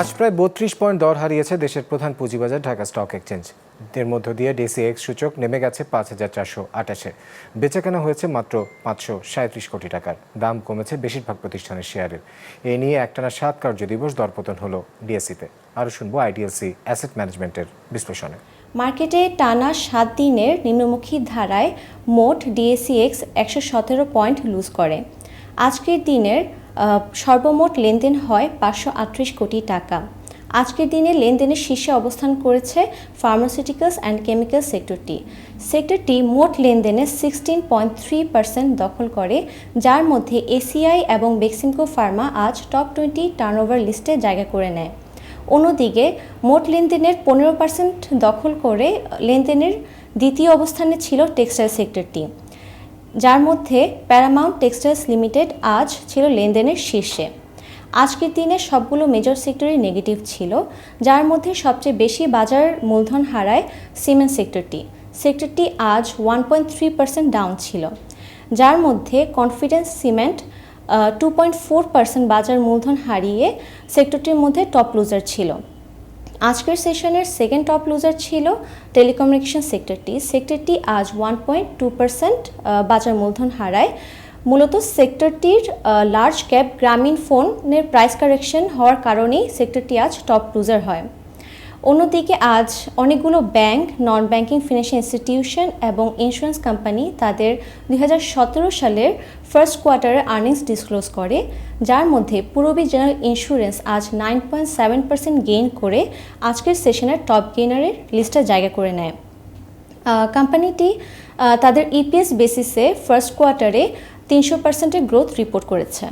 আজ প্রায় বত্রিশ পয়েন্ট দর হারিয়েছে দেশের প্রধান পুঁজিবাজার ঢাকা স্টক এক্সচেঞ্জ। এর মধ্য দিয়ে ডিসিএক্স সূচক নেমে গেছে পাঁচ হাজার চারশো আটাশে বেচাকেনা হয়েছে মাত্র পাঁচশো সাঁত্রিশ কোটি টাকার। দাম কমেছে বেশিরভাগ প্রতিষ্ঠানের শেয়ারের। এ নিয়ে একটানা সাত কার্য দিবস দরপতন হলো ডিএসসিতে। আরও শুনব আইডিএলসি অ্যাসেট ম্যানেজমেন্টের বিশ্লেষণে। মার্কেটে টানা সাত দিনের নিম্নমুখী ধারায় মোট ডিএসিএক্স একশো সতেরো পয়েন্ট লুজ করে। আজকের দিনের সর্বমোট লেনদেন হয় পাঁচশো আটত্রিশ কোটি টাকা। আজকের দিনে লেনদেনের শীর্ষে অবস্থান করেছে ফার্মাসিউটিক্যালস অ্যান্ড কেমিক্যাল সেক্টরটি সেক্টরটি মোট লেনদেনে সিক্সটিন পয়েন্ট থ্রি পার্সেন্ট দখল করে, যার মধ্যে এসিআই এবং বেক্সিমকো ফার্মা আজ টপ টোয়েন্টি টার্নওভার লিস্টে জায়গা করে নেয়। অন্যদিকে মোট লেনদেনের পনেরো পার্সেন্ট দখল করে লেনদেনের দ্বিতীয় অবস্থানে ছিল টেক্সটাইল সেক্টরটি যার মধ্যে প্যারামাউন্ট টেক্সটাইলস লিমিটেড আজ ছিল লেনদেনের শীর্ষে। আজকের দিনে সবগুলো মেজর সেক্টরই নেগেটিভ ছিল, যার মধ্যে সবচেয়ে বেশি বাজার মূলধন হারায় সিমেন্ট সেক্টরটি সেক্টরটি আজ one point three percent down ছিল, যার মধ্যে confidence cement two point four percent বাজার মূলধন হারিয়ে সেক্টরটির মধ্যে টপ লুজার ছিল। আজকের সেশনের সেকেন্ড টপ লুজার ছিল টেলিকমিউনিকেশন সেক্টরটি সেক্টরটি আজ ওয়ান পয়েন্ট টু পার্সেন্ট বাজার মূলধন হারায়। মূলত সেক্টরটির লার্জ ক্যাপ গ্রামীণ ফোনের প্রাইস কারেকশন হওয়ার কারণেই সেক্টরটি আজ টপ লুজার হয়। অন্যদিকে আজ অনেকগুলো bank non banking financial institution এবং ইন্স্যুরেন্স কোম্পানি তাদের দুই হাজার সতেরো সালের ফার্স্ট কোয়ার্টারের আর্নিংস ডিসক্লোজ করে, যার মধ্যে পূরবী জেনারেল ইন্স্যুরেন্স আজ nine point seven percent gain করে আজকের সেশনের টপ গেইনারের লিস্টে জায়গা করে নেয়। কোম্পানিটি তাদের ইপিএস বেসিসে ফার্স্ট কোয়ার্টারে তিনশো পার্সেন্টের গ্রোথ রিপোর্ট করেছে।